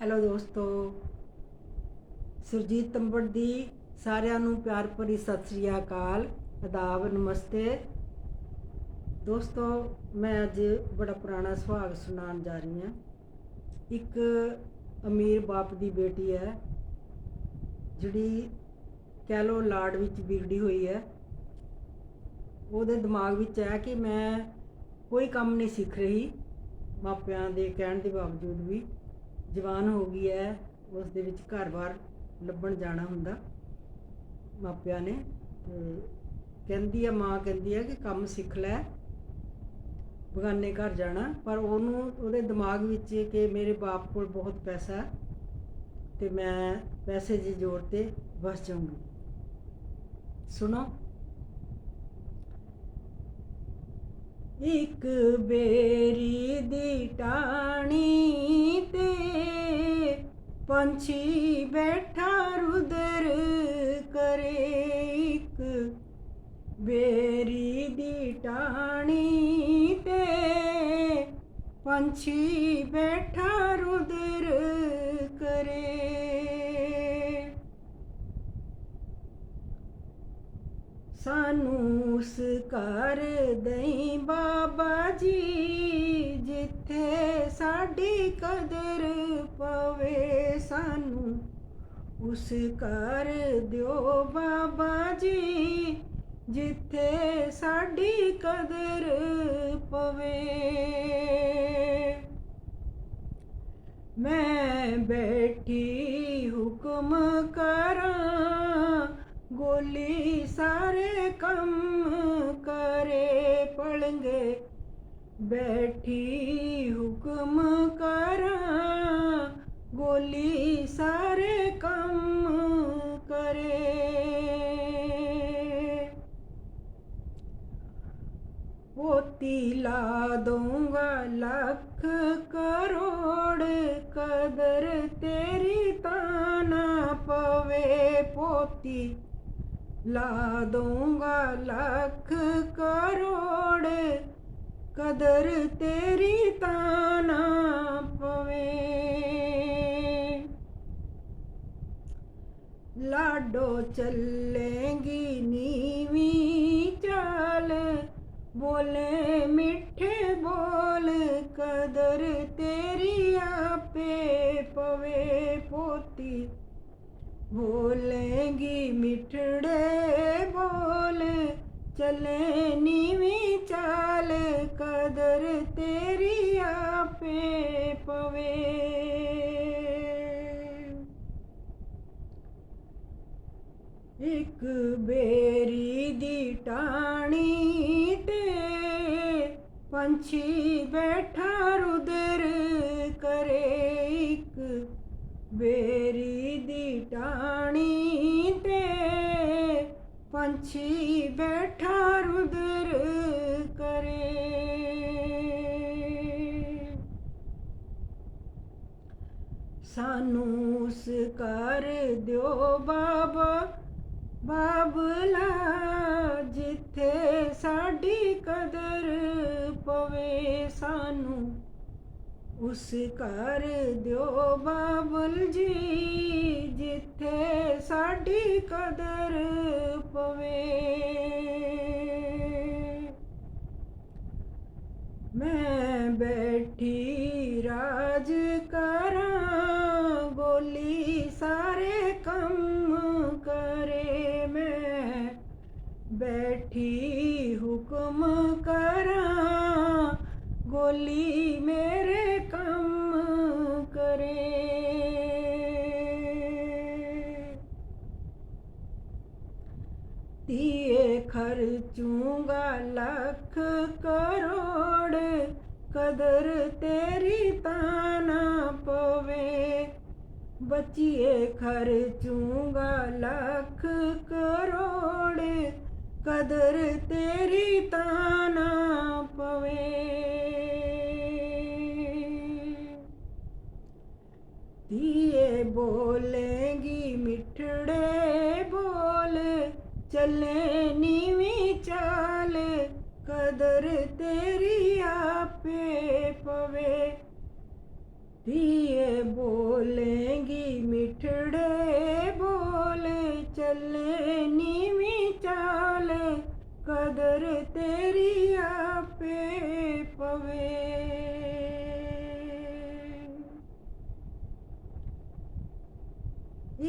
Hello ਦੋਸਤੋ। ਸੁਰਜੀਤ ਤੰਬੜ ਦੀ ਸਾਰਿਆਂ ਨੂੰ ਪਿਆਰ ਭਰੀ ਸਤਿ ਸ੍ਰੀ ਅਕਾਲ। ਅਦਾਬ ਨਮਸਤੇ। ਦੋਸਤੋ, ਮੈਂ ਅੱਜ ਬੜਾ ਪੁਰਾਣਾ ਸੁਹਾਗ ਸੁਣਾਉਣ ਜਾ ਰਹੀ ਹਾਂ। ਇੱਕ ਅਮੀਰ ਬਾਪ ਦੀ ਬੇਟੀ ਹੈ, ਜਿਹੜੀ ਕਹਿ ਲੋ ਲਾੜ ਵਿੱਚ ਵਿਗੜੀ ਹੋਈ ਹੈ। ਉਹਦੇ ਦਿਮਾਗ ਵਿੱਚ ਹੈ ਕਿ ਮੈਂ ਕੋਈ ਕੰਮ ਨਹੀਂ ਸਿੱਖ ਰਹੀ, ਮਾਪਿਆਂ ਦੇ ਕਹਿਣ ਦੇ ਬਾਵਜੂਦ ਵੀ। ਜਵਾਨ ਹੋ ਗਈ ਹੈ ਉਸ ਦੇ ਵਿੱਚ ਘਰ-ਬਾਰ ਲੱਭਣ ਜਾਣਾ ਹੁੰਦਾ। ਮਾਪਿਆਂ ਨੇ, ਤੇ ਕਹਿੰਦੀ ਆ, ਮਾਂ ਕਹਿੰਦੀ ਆ ਕਿ ਕੰਮ ਸਿੱਖ ਲੈ, ਬਗਾਨੇ ਘਰ ਜਾਣਾ। ਪਰ ਉਹਨੂੰ, ਉਹਦੇ ਦਿਮਾਗ ਵਿੱਚ ਕਿ ਮੇਰੇ ਬਾਪ ਕੋਲ ਬਹੁਤ ਪੈਸਾ ਹੈ, ਤੇ ਮੈਂ ਪੈਸੇ ਦੀ ਜ਼ੋਰ ਤੇ ਬਸ ਜਾਊਂਗੀ। ਸੁਣੋ ਇੱਕ ਬੇਰੀ ਦੀ ਟਾਣੀ ਤੇ ਪੰਛੀ ਬੈਠਾ ਰੁਦਰ ਕਰੇ ਇੱਕ ਬੇਰੀ ਦੀ ਟਾਣੀ ਤੇ ਪੰਛੀ ਬੈਠਾ ਰੁਦਰ ਸਾਨੂੰ ਉਸ ਘਰ ਦਈ ਬਾਬਾ ਜੀ, ਜਿੱਥੇ ਸਾਡੀ ਕਦਰ ਪਵੇ ਸਾਨੂੰ। ਉਸ ਘਰ ਦਿਓ ਬਾਬਾ ਜੀ, ਜਿੱਥੇ ਸਾਡੀ ਕਦਰ ਪਵੇ। ਮੈਂ ਬੈਠੀ ਹੁਕਮ ਕਰਾਂ ਗੋਲੀ ਸਾਰੇ ਕੰਮ ਕਰੇ ਪਲੰਗੇ। ਬੈਠੀ ਹੁਕਮ ਕਰਾਂ, ਗੋਲੀ ਸਾਰੇ ਕੰਮ ਕਰੇ। ਪੋਤੀ ਲਾ ਦੂੰਗਾ ਲੱਖ ਕਰੋੜ, ਕਦਰ ਤੇਰੀ ਤਾਂ ਨਾ ਪਵੇ ਪੋਤੀ। ਲਾ ਦੂੰਗਾ ਲੱਖ ਕਰੋੜ। ਕਦਰ ਤੇਰੀ ਤਾਂ ਨਾ ਪਵੇ। ਲਾਡੋ ਚੱਲੇਗੀ ਨੀਵੀਂ ਚਾਲ। ਬੋਲੇ ਮਿੱਠੇ ਬੋਲ, ਕਦਰ ਤੇਰੀ ਆਪੇ ਪਵੇ ਪੋਤੀ। ਬੋਲੇਗੀ ਮਿੱਠੜੇ ਬੋਲ, ਚਲੇ ਨੀਵੀਂ ਚਾਲ, ਕਦਰ ਤੇਰੀ ਆਪੇ ਪਵੇ। ਇੱਕ ਬੇਰੀ ਦੀ ਟਾਣੀ ਤੇ ਪੰਛੀ ਬੈਠਾ ਰੁਦਰ ਕਰੇ। ਬੇਰੀ ਦੀ ਟਾਣੀ ਤੇ ਪੰਛੀ ਬੈਠਾ ਰੁਦਰ ਕਰੇ। ਸਾਨੂੰ ਉਸ ਕਰ ਦਿਓ ਬਾਬਾ ਬਾਬਲਾ ਜਿੱਥੇ ਸਾਡੀ ਕਦਰ ਪਵੇ ਸਾਨੂੰ। ਉਸ ਘਰ ਦਿਓ ਬਾਬਲ ਜੀ, ਜਿੱਥੇ ਸਾਡੀ ਕਦਰ ਪਵੇ। ਮੈਂ ਬੈਠੀ ਰਾਜ ਕਰਾਂ ਗੋਲੀ ਸਾਰੇ ਕੰਮ ਕਰੇ ਮੈਂ। ਬੈਠੀ ਹੁਕਮ ਕਰਾਂ, ਗੋਲੀ ਤੀਏ ਖਰਚੂੰਗਾ ਲੱਖ ਕਰੋੜ। ਕਦਰ ਤੇਰੀ ਤਾਂ ਨਾ ਪਵੇ। ਬਚੀਏ ਖਰਚੂੰਗਾ ਲੱਖ ਕਰੋੜ। चले नीवी चाले, कदर तेरी आपे पवे। धीए बोलेंगी मिठड़े बोले चले नीवी चाले, कदर तेरी आपे पवे।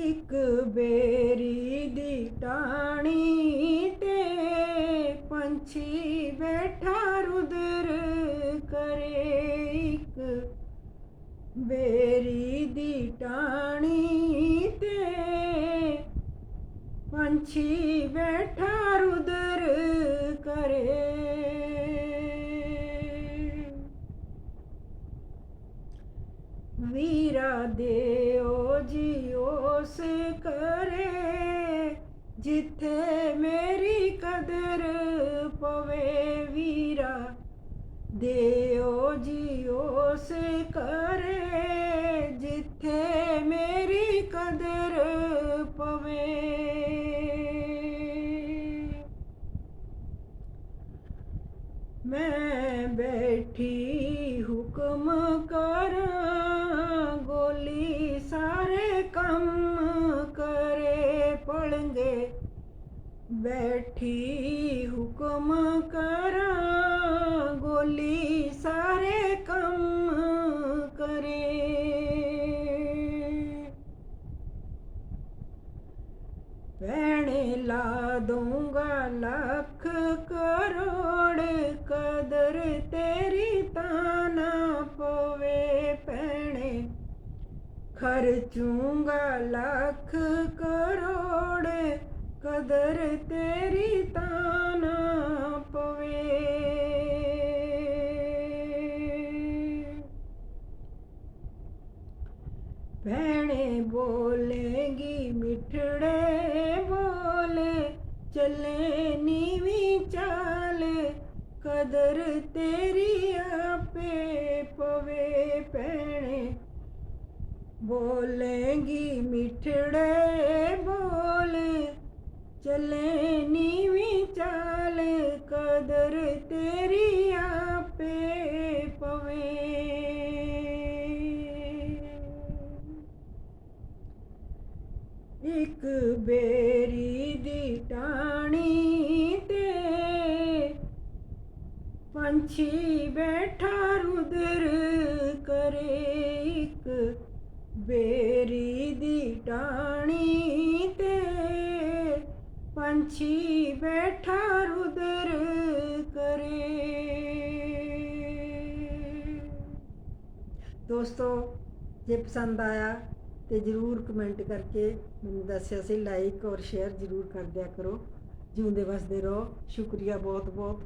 एक बेरी ਟਾਣੀ ਤੇ ਪੰਛੀ ਬੈਠਾ ਰੁਦਰ ਕਰੇ ਇੱਕ। ਬੇਰੀ ਦੀ ਟਾਣੀ ਤੇ ਪੰਛੀ ਬੈਠਾ ਰੁਦਰ ਕਰੇ। ਵੀਰਾ ਦੇਓ ਜੀ ਉਸ ਕਰੇ ਜਿੱਥੇ ਮੇਰੀ ਕਦਰ ਪਵੇ ਵੀਰਾ ਦੇਓ ਜੀ ਉਸ ਕਰੇ ਜਿੱਥੇ ਮੇਰੀ ਕਦਰ ਪਵੇ ਮੈਂ ਬੈਠੀ ਹੁਕਮ ਕਰਾਂ ਬੈਠੀ ਹੁਕਮ ਕਰਾਂ ਗੋਲੀ ਸਾਰੇ ਕੰਮ ਕਰੇ ਭੈਣੇ ਲਾ ਦੂੰਗਾ ਲੱਖ ਕਰੋੜ ਕਦਰ ਤੇਰੀ ਤਾਂ ਨਾ ਪਵੇ ਭੈਣੇ ਖਰਚੂੰਗਾ ਲੱਖ ਕਰੋੜ ਕਦਰ ਤੇਰੀ ਤਾਂ ਨਾ ਪਵੇ। ਭੈਣੇ ਬੋਲੇਗੀ, ਮਿੱਠੜੇ ਬੋਲੇ, ਚੱਲੇ ਨੀਵੀਂ ਚਾਲ, ਕਦਰ ਤੇਰੀ ਆਪੇ ਪਵੇ ਭੈਣੇ। ਬੋਲੇਗੀ, ਮਿੱਠੜੇ ਬੋਲ ਚੱਲੇ ਨੀਵੀਂ ਚਾਲ, ਕਦਰ ਤੇਰੀ ਆਪੇ ਪਵੇ। ਇੱਕ ਬੇਰੀ ਦੀ ਟਾਣੀ ਤੇ ਪੰਛੀ ਬੈਠਾ ਰੁਦਰ ਕਰੇ। ਇੱਕ ਬੇਰੀ ਦੀ ਟਾਣੀ ਤੇ ਪੰਛੀ ਬੈਠਾ ਰੁਦਰ ਕਰੇ। ਦੋਸਤੋ, ਜੇ ਪਸੰਦ ਆਇਆ ਤੇ ਜਰੂਰ ਕਮੈਂਟ ਕਰਕੇ ਮੈਨੂੰ ਦੱਸਿਆ ਸੀ ਲਾਈਕ ਔਰ ਸ਼ੇਅਰ ਜਰੂਰ ਕਰ ਦਿਆ ਕਰੋ। ਜਿਉਂਦੇ ਵਸਦੇ ਰਹੋ। ਸ਼ੁਕਰੀਆ ਬਹੁਤ ਬਹੁਤ